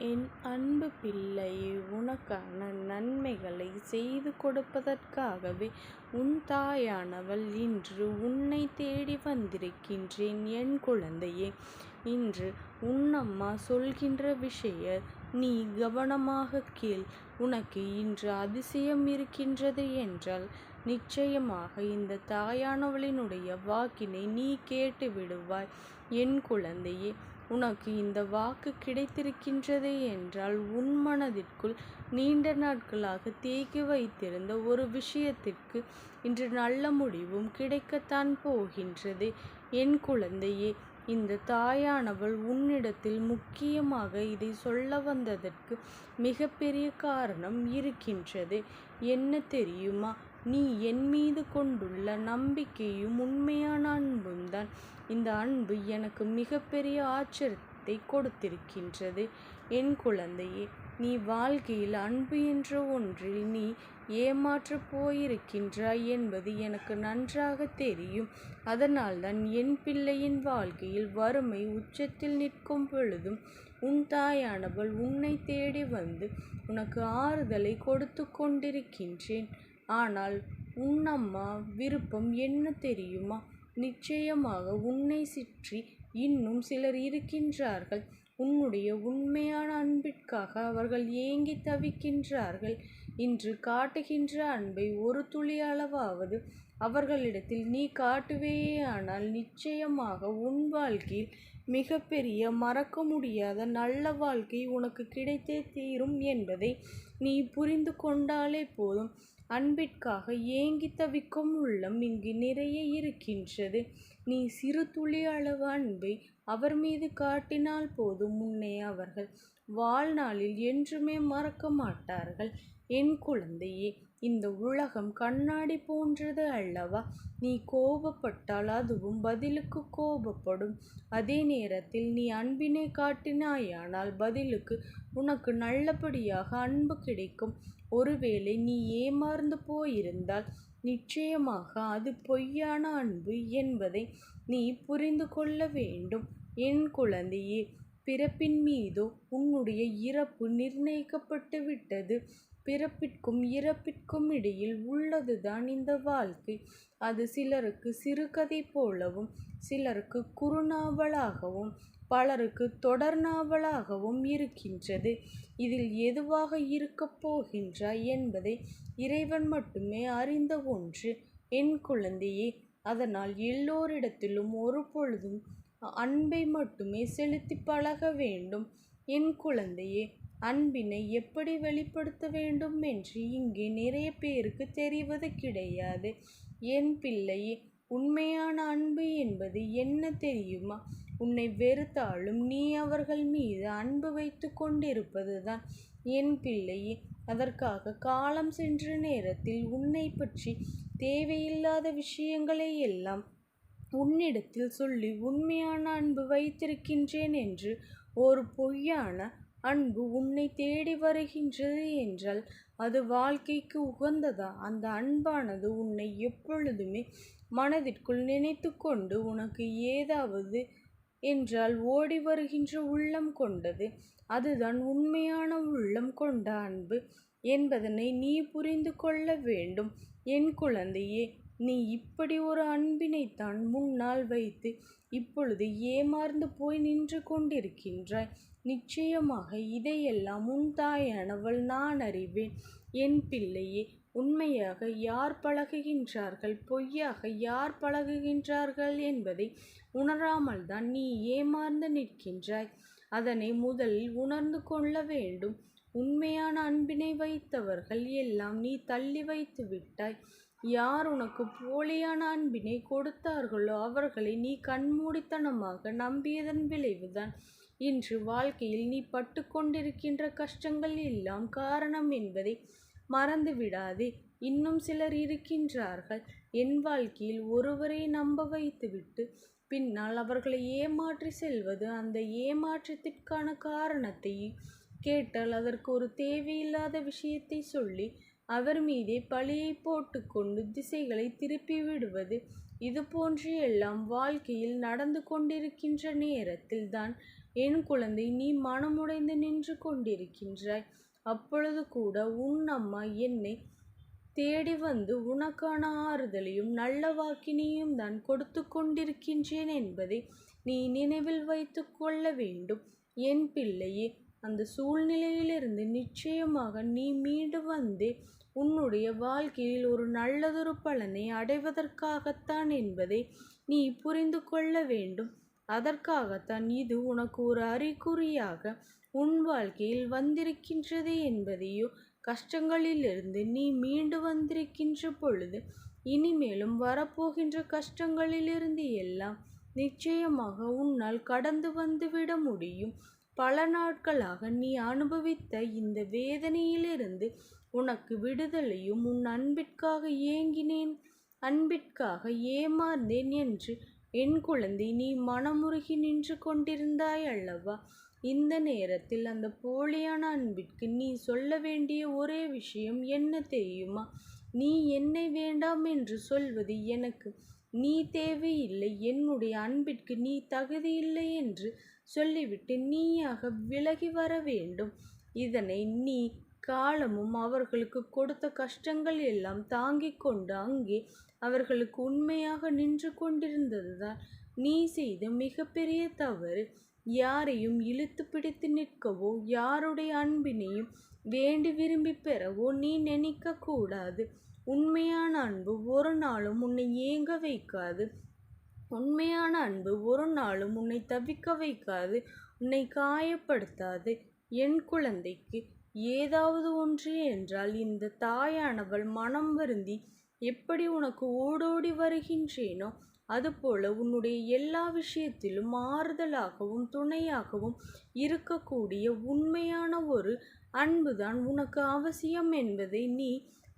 என் அன்பு பிள்ளையே உனக்கான நன்மைகளை செய்து கொடுப்பதற்காகவே உன் தாயானவள் இன்று உன்னை தேடி வந்திருக்கின்றேன் என் குழந்தையே. இன்று உன்னம்மா சொல்கின்ற விஷய நீ கவனமாக கேள். உனக்கு இன்று அதிசயம் இருக்கின்றது என்றால் நிச்சயமாக இந்த தாயானவளினுடைய வாக்கினை நீ கேட்டு விடுவாய் என் குழந்தையே. உனக்கு இந்த வாக்கு கிடைத்திருக்கின்றதே என்றால் உன் மனதிற்குள் நீண்ட நாட்களாக தேக்கி வைத்திருந்த ஒரு விஷயத்திற்கு இன்று நல்ல முடிவும் கிடைக்கத்தான் போகின்றது என் குழந்தையே. இந்த தாயானவள் உன்னிடத்தில் முக்கியமாக இதை சொல்ல வந்ததற்கு மிகப்பெரிய காரணம் இருக்கின்றது. என்ன தெரியுமா? நீ என் மீது கொண்டுள்ள நம்பிக்கையும் உண்மையான அன்பும்தான் இந்த அன்பு எனக்கு மிகப்பெரிய ஆச்சரியத்தை கொடுத்திருக்கின்றது என் குழந்தையே. நீ வாழ்க்கையில் அன்பு என்ற ஒன்றில் நீ ஏமாற்றப் போயிருக்கின்றாய் என்பது எனக்கு நன்றாக தெரியும். அதனால்தான் என் பிள்ளையின் வாழ்க்கையில் வறுமை உச்சத்தில் நிற்கும் பொழுதும் உன் தாயானவள் உன்னை தேடி வந்து உனக்கு ஆறுதலை கொடுத்துக் கொண்டிருக்கின்றேன். ஆனால் உன்னம்மா விருப்பம் என்ன தெரியுமா? நிச்சயமாக உன்னைச் சுற்றி இன்னும் சிலர் இருக்கின்றார்கள். உன்னுடைய உண்மையான அன்பிற்காக அவர்கள் ஏங்கித் தவிக்கின்றார்கள். இன்று காட்டுகின்ற அன்பை ஒரு துளி அளவாவது அவர்களிடத்தில் நீ காட்டுவேயானால் நிச்சயமாக உன் வாழ்க்கையில் மிகப்பெரிய மறக்க முடியாத நல்ல வாழ்க்கை உனக்குக் கிடைத்தே தீரும் என்பதை நீ புரிந்து கொண்டாலே போதும். அன்பிற்காக ஏங்கித் தவிக்கும் உள்ளம் இங்கு நிறைய இருக்கின்றது. நீ சிறு துளி அளவு அன்பை அவர் மீது காட்டினால் போதும் உன்னை அவர்கள் வாழ்நாளில் என்றுமே மறக்க மாட்டார்கள் என் குழந்தையே. இந்த உலகம் கண்ணாடி போன்றது அல்லவா? நீ கோபப்பட்டால் அதுவும் பதிலுக்கு கோபப்படும். அதே நேரத்தில் நீ அன்பினை காட்டினாயானால் பதிலுக்கு உனக்கு நல்லபடியாக அன்பு கிடைக்கும். ஒருவேளை நீ ஏமாந்து போயிருந்தால் நிச்சயமாக அது பொய்யான அன்பு என்பதை நீ புரிந்து கொள்ள வேண்டும் என் குழந்தையே. பிறப்பின் மீதோ உன்னுடைய இறப்பு நிர்ணயிக்கப்பட்டு விட்டது. பிறப்பிற்கும் இறப்பிற்கும் இடையில் உள்ளதுதான் இந்த வாழ்க்கை. அது சிலருக்கு சிறுகதை போலவும் சிலருக்கு குறுநாவலாகவும் பலருக்கு தொடர் நாவலாகவும் இருக்கின்றது. இதில் எதுவாக இருக்கப் போகின்றாய் என்பதை இறைவன் மட்டுமே அறிந்த ஒன்று என் குழந்தையே. அதனால் எல்லோரிடத்திலும் ஒரு பொழுதும் அன்பை மட்டுமே செலுத்தி பழக வேண்டும் என் குழந்தையே. அன்பினை எப்படி வெளிப்படுத்த வேண்டும் என்று இங்கே நிறைய பேருக்கு தெரிவது கிடையாது என் பிள்ளையே. உண்மையான அன்பு என்பது என்ன தெரியுமா? உன்னை வெறுத்தாலும் நீ அவர்கள் மீது அன்பு வைத்து கொண்டிருப்பதுதான் என் பிள்ளையே. அதற்காக காலம் சென்ற நேரத்தில் உன்னை பற்றி தேவையில்லாத விஷயங்களை எல்லாம் உன்னிடத்தில் சொல்லி உண்மையான அன்பு வைத்திருக்கின்றேன் என்று ஒரு பொய்யான அன்பு உன்னை தேடி வருகின்றது என்றால் அது வாழ்க்கைக்கு உகந்ததா? அந்த அன்பானது உன்னை எப்பொழுதுமே மனதிற்குள் நினைத்து கொண்டு உனக்கு ஏதாவது என்றால் ஓடி வருகின்ற உள்ளம் கொண்டது. அதுதான் உண்மையான உள்ளம் கொண்ட அன்பு என்பதனை நீ புரிந்து கொள்ள வேண்டும் என் குழந்தையே. நீ இப்படி ஒரு அன்பினைத்தான் முன்னால் வைத்து இப்பொழுது ஏமாந்து போய் நின்று கொண்டிருக்கின்றாய். நிச்சயமாக இதையெல்லாம் உன் தாயானவள் நான் அறிவேன் என் பிள்ளையே. உண்மையாக யார் பழகுகின்றார்கள் பொய்யாக யார் பழகுகின்றார்கள் என்பதை உணராமல்தான் நீ ஏமாந்து நிற்கின்றாய். அதனை முதலில் உணர்ந்து கொள்ள வேண்டும். உண்மையான அன்பினை வைத்தவர்கள் எல்லாம் நீ தள்ளி வைத்து விட்டாய். யார் உனக்கு போலியான அன்பினை கொடுத்தார்களோ அவர்களை நீ கண்மூடித்தனமாக நம்பியதன் விளைவுதான் இன்று வாழ்க்கையில் நீ பட்டு கொண்டிருக்கின்ற கஷ்டங்கள் எல்லாம் காரணம் என்பதை மறந்து விடாதே. இன்னும் சிலர் இருக்கின்றார்கள் என் வாழ்க்கையில் ஒருவரை நம்ப வைத்துவிட்டு பின்னால் அவர்களை ஏமாற்றிச் செல்வது அந்த ஏமாற்றத்திற்கான காரணத்தை கேட்டால் அதற்கு ஒரு தேவையில்லாத விஷயத்தை சொல்லி அவர் மீதே பழியை போட்டுக்கொண்டு கொண்டு திசைகளைத் திருப்பி விடுவது இதுபோன்று எல்லாம் வாழ்க்கையில் நடந்து கொண்டிருக்கின்ற நேரத்தில் தான். என் குழந்தை நீ மனமுடைந்து நின்று கொண்டிருக்கின்றாய். அப்பொழுது கூட உன் அம்மா என்னை தேடி வந்து உனக்கான ஆறுதலையும் நல்ல வாக்கினையும் தான் கொடுத்து கொண்டிருக்கின்றேன் என்பதை நீ நினைவில் வைத்து கொள்ள வேண்டும். என் பிள்ளையே அந்த சூழ்நிலையிலிருந்து நிச்சயமாக நீ மீண்டு வந்தே உன்னுடைய வாழ்க்கையில் ஒரு நல்லதொரு பலனை அடைவதற்காகத்தான் என்பதை நீ புரிந்து கொள்ள வேண்டும். அதற்காகத்தான் இது உனக்கு ஒரு அறிகுறியாக உன் வாழ்க்கையில் வந்திருக்கின்றது என்பதையோ கஷ்டங்களிலிருந்து நீ மீண்டு வந்திருக்கின்ற பொழுது இனிமேலும் வரப்போகின்ற கஷ்டங்களிலிருந்து எல்லாம் நிச்சயமாக உன்னால் கடந்து வந்துவிட முடியும். பல நாட்களாக நீ அனுபவித்த இந்த வேதனையிலிருந்து உனக்கு விடுதலையும் உன் அன்பிற்காக ஏங்கினேன். அன்பிற்காக ஏமாந்தேன் என்று என் குழந்தை நீ மனமுருகி நின்று கொண்டிருந்தாய் அல்லவா? இந்த நேரத்தில் அந்த போலியான அன்பிற்கு நீ சொல்ல வேண்டிய ஒரே விஷயம் என்ன தெரியுமா? நீ என்னை வேண்டாம் என்று சொல்வது எனக்கு நீ தேவையில்லை என்னுடைய அன்பிற்கு நீ தகுதியில்லை என்று சொல்லிவிட்டு நீயாக விலகி வர வேண்டும். இதனை நீ காலமும் அவர்களுக்கு கொடுத்த கஷ்டங்கள் எல்லாம் தாங்கிக் கொண்டு அங்கே அவர்களுக்கு உண்மையாக நின்று கொண்டிருந்ததுதான். நீ செய்த மிகப்பெரிய தவறு. யாரையும் இழுத்து பிடித்து நிற்கவோ யாருடைய அன்பினையும் வேண்டி விரும்பி பெறவோ நீ நினைக்க கூடாது. உண்மையான அன்பு ஒரு நாளும் உன்னை ஏங்க வைக்காது. உண்மையான அன்பு ஒரு நாளும் உன்னை தவிக்க வைக்காது. உன்னை காயப்படுத்தாது. என் குழந்தைக்கு ஏதாவது ஒன்று என்றால் இந்த தாயானவள் மனம் வருந்தி எப்படி உனக்கு ஓடோடி வருகின்றேனோ அதுபோல உன்னுடைய எல்லா விஷயத்திலும் ஆறுதலாகவும் துணையாகவும் இருக்கக்கூடிய உண்மையான ஒரு அன்புதான் உனக்கு அவசியம் என்பதை நீ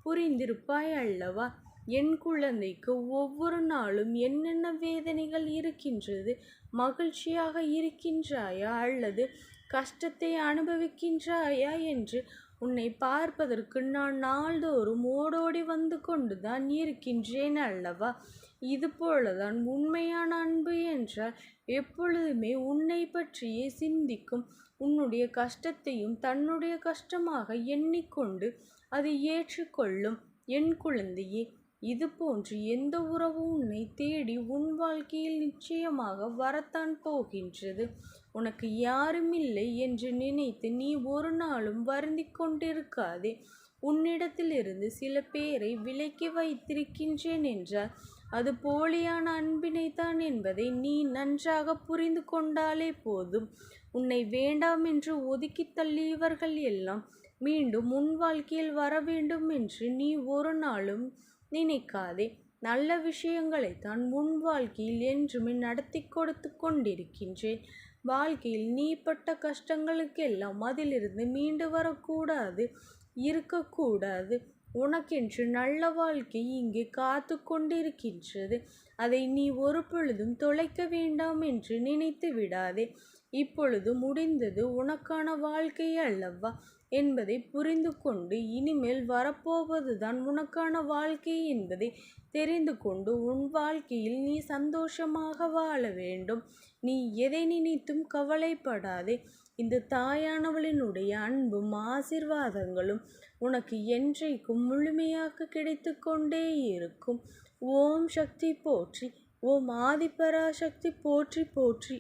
புரிந்திருப்பாய் அல்லவா? என் குழந்தைக்கு ஒவ்வொரு நாளும் என்னென்ன வேதனைகள் இருக்கின்றது? மகிழ்ச்சியாக இருக்கின்றாயா? அல்லது கஷ்டத்தை அனுபவிக்கின்றாயா என்று உன்னை பார்ப்பதற்கு நான் நாள்தோறும் ஓடோடி வந்து கொண்டுதான் இருக்கின்றேன் அல்லவா? இது போலதான் உண்மையான அன்பு என்றால் எப்பொழுதுமே உன்னை பற்றியே சிந்திக்கும். உன்னுடைய கஷ்டத்தையும் தன்னுடைய கஷ்டமாக எண்ணிக்கொண்டு அதை ஏற்றுக்கொள்ளும். என் குழந்தையே இது போன்று எந்த உறவும் உன்னை தேடி உன் வாழ்க்கையில் நிச்சயமாக வரத்தான் போகின்றது. உனக்கு யாரும் இல்லை என்று நினைத்து நீ ஒரு நாளும் வருந்தி கொண்டிருக்காதே. உன்னிடத்திலிருந்து சில பேரை விலக்கி வைத்திருக்கின்றேன் என்றால் அது போலியான அன்பினைத்தான் என்பதை நீ நன்றாக புரிந்து கொண்டாலே போதும். உன்னை வேண்டாம் என்று ஒதுக்கி தள்ளியவர்கள் எல்லாம் மீண்டும் உன் வாழ்க்கையில் வர வேண்டும் என்று நீ ஒரு நாளும் நினைக்காதே. நல்ல விஷயங்களைத்தான் உன் வாழ்க்கையில் என்றுமே நடத்தி கொடுத்து கொண்டிருக்கின்றேன். வாழ்க்கையில் நீ பட்ட கஷ்டங்களுக்கெல்லாம் அதிலிருந்து மீண்டு வரக்கூடாது இருக்கக்கூடாது. உனக்கென்று நல்ல வாழ்க்கை இங்கே காத்து கொண்டிருக்கின்றது. அதை நீ ஒரு பொழுதும் தொலைக்க வேண்டாம் என்று நினைத்து விடாதே. இப்பொழுது முடிந்தது உனக்கான வாழ்க்கை அல்லவா? என்பதை புரிந்து கொண்டு இனிமேல் வரப்போவதுதான் உனக்கான வாழ்க்கை என்பதை தெரிந்து கொண்டு உன் வாழ்க்கையில் நீ சந்தோஷமாக வாழ வேண்டும். நீ எதை நினைத்தும் கவலைப்படாதே. இந்த தாயானவளினுடைய அன்பும் ஆசிர்வாதங்களும் உனக்கு என்றைக்கும் முழுமையாக கிடைத்து கொண்டே இருக்கும். ஓம் சக்தி போற்றி ஓம் ஆதிபராசக்தி போற்றி போற்றி.